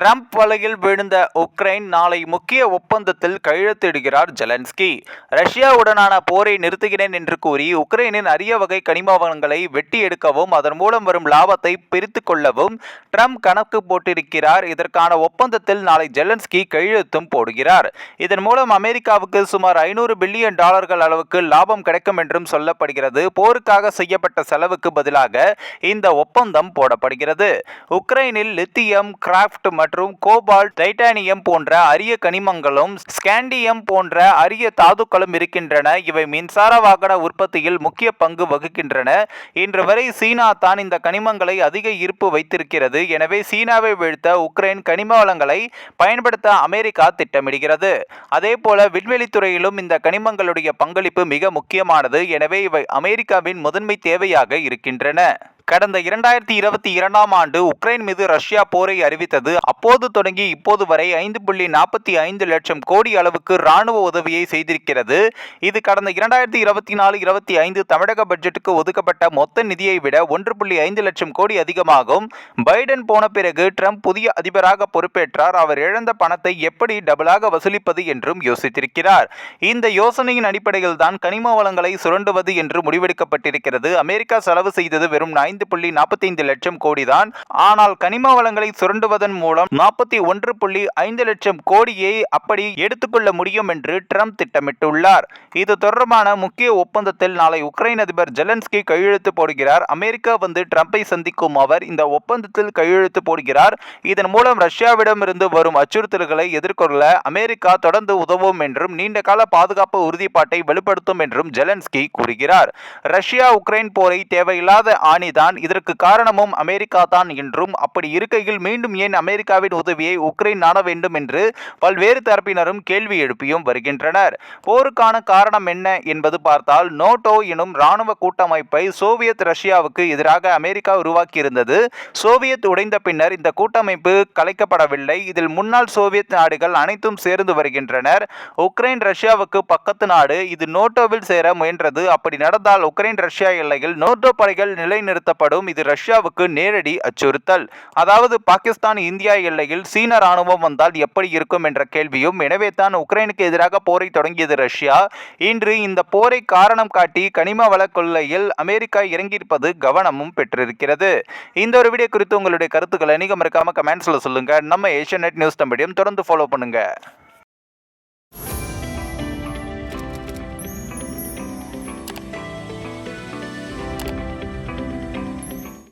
Trump வலையில் விழுந்த Ukraine நாளை முக்கிய ஒப்பந்தத்தில் கையெழுத்திடுகிறார் ஜெலன்ஸ்கி. ரஷ்யாவுடனான போரை நிறுத்துகிறேன் என்று கூறி உக்ரைனின் அரிய வகை கனிம வளங்களை வெட்டி எடுக்கவும் அதன் மூலம் வரும் லாபத்தை பிரித்து கொள்ளவும் ட்ரம்ப் கணக்கு போட்டிருக்கிறார். இதற்கான ஒப்பந்தத்தில் நாளை ஜெலன்ஸ்கி கையெழுத்தும் போடுகிறார். இதன் மூலம் அமெரிக்காவுக்கு சுமார் ஐநூறு பில்லியன் டாலர்கள் அளவுக்கு லாபம் கிடைக்கும் என்றும் சொல்லப்படுகிறது. போருக்காக செய்யப்பட்ட செலவுக்கு பதிலாக இந்த ஒப்பந்தம் போடப்படுகிறது. உக்ரைனில் லித்தியம் கிராஃப்ட் மற்றும் கோபால்ட் டைட்டானியம் போன்ற அரிய கனிமங்களும் ஸ்கேண்டியம் போன்ற அரிய தாதுக்களும் இருக்கின்றன. இவை மின்சார வாகன உற்பத்தியில் முக்கிய பங்கு வகிக்கின்றன. இன்று வரை சீனா தான் இந்த கனிமங்களை அதிக இருப்பு வைத்திருக்கிறது. எனவே சீனாவை வீழ்த்த உக்ரைன் கனிம வளங்களை பயன்படுத்த அமெரிக்கா திட்டமிடுகிறது. அதே போல விண்வெளித்துறையிலும் இந்த கனிமங்களுடைய பங்களிப்பு மிக முக்கியமானது. எனவே இவை அமெரிக்காவின் முதன்மை தேவையாக இருக்கின்றன. கடந்த இரண்டாயிரத்தி இருபத்தி இரண்டாம் ஆண்டு உக்ரைன் மீது ரஷ்யா போரை அறிவித்தது. அப்போது தொடங்கி இப்போது வரை ஐந்து புள்ளி நாற்பத்தி ஐந்து லட்சம் கோடி அளவுக்கு ராணுவ உதவியை செய்திருக்கிறது. இது கடந்த இரண்டாயிரத்தி இருபத்தி நாலு இருபத்தி ஐந்து தமிழக பட்ஜெட்டுக்கு ஒதுக்கப்பட்ட மொத்த நிதியை விட ஒன்று புள்ளி ஐந்து லட்சம் கோடி அதிகமாகும். பைடன் போன பிறகு ட்ரம்ப் புதிய அதிபராக பொறுப்பேற்றார். அவர் இழந்த பணத்தை எப்படி டபுளாக வசூலிப்பது என்றும் யோசித்திருக்கிறார். இந்த யோசனையின் அடிப்படையில் தான் கனிம வளங்களை சுரண்டுவது என்று முடிவெடுக்கப்பட்டிருக்கிறது. அமெரிக்கா செலவு செய்தது வெறும் ஐந்து புள்ளி நாற்பத்தைந்து லட்சம் கோடி தான் ஆனால் கனிம வளங்களை சுரண்டுவதன் மூலம் நாற்பத்தி ஒன்று புள்ளி ஐந்து லட்சம் கோடியை அப்படி எடுத்துக்கொள்ள முடியும் என்று ட்ரம்ப் திட்டமிட்டுள்ளார். இது தொடர்பான முக்கிய ஒப்பந்தத்தில் நாளை உக்ரைன் அதிபர் ஜெலன்ஸ்கி கையெழுத்து போடுகிறார். அமெரிக்கா வந்து ட்ரம்ப்பை சந்திக்கும் அவர் இந்த ஒப்பந்தத்தில் கையெழுத்து போடுகிறார். இதன் மூலம் ரஷ்யாவிடமிருந்து வரும் அச்சுறுத்தல்களை எதிர்கொள்ள அமெரிக்கா தொடர்ந்து உதவும் என்றும் நீண்டகால பாதுகாப்பு உறுதிப்பாட்டை வெளிப்படுத்தும் என்றும் ஜெலன்ஸ்கி கூறுகிறார். ரஷ்யா உக்ரைன் போரை தேவையில்லாத ஆணிதான் இதற்கு காரணமும் அமெரிக்கா தான் என்றும் அப்படி இருக்கையில் மீண்டும் ஏன் அமெரிக்காவின் உதவியை உக்ரைன் நாட வேண்டும் என்று பல்வேறு தரப்பினரும் கேள்வி எழுப்பியும் வருகின்றனர். போருக்கான காரணம் என்ன என்பது பார்த்தால் நோட்டோ எனும் இராணுவ கூட்டமைப்பை சோவியத் ரஷ்யாவுக்கு எதிராக அமெரிக்கா உருவாக்கியிருந்தது. சோவியத் உடைந்த பின்னர் இந்த கூட்டமைப்பு கலைக்கப்படவில்லை. இதில் முன்னாள் சோவியத் நாடுகள் அனைத்தும் சேர்ந்து வருகின்றனர். உக்ரைன் ரஷ்யாவுக்கு பக்கத்து நாடு இது நோட்டோவில் சேர முயன்றது. அப்படி நடந்தால் உக்ரைன் ரஷ்யா எல்லையில் நோட்டோ படைகள் நிலைநிறுத்தப்படும் இது ரஷ்யாவுக்கு நேரடி அச்சுறுத்தல். அதாவது பாகிஸ்தான் இந்தியா எல்லையில் சீன ராணுவம் வந்தால் எப்படி இருக்கும் என்ற கேள்வியும் எனவே தான் உக்ரைனுக்கு எதிராக போரை தொடங்கியது ரஷ்யா. இன்று இந்த போரை காரணம் காட்டி கனிம வள கொள்ளையில் அமெரிக்கா இறங்கியிருப்பது கவனமும் பெற்றிருக்கிறது. இந்த ஒரு வீடியோ குறித்து உங்களுடைய கருத்துக்களை நீங்க மறக்காம கமெண்ட்ஸ்ல சொல்லுங்க. நம்ம ஏஷியா நியூஸ் தம்பியும் தொடர்ந்து ஃபாலோ பண்ணுங்க.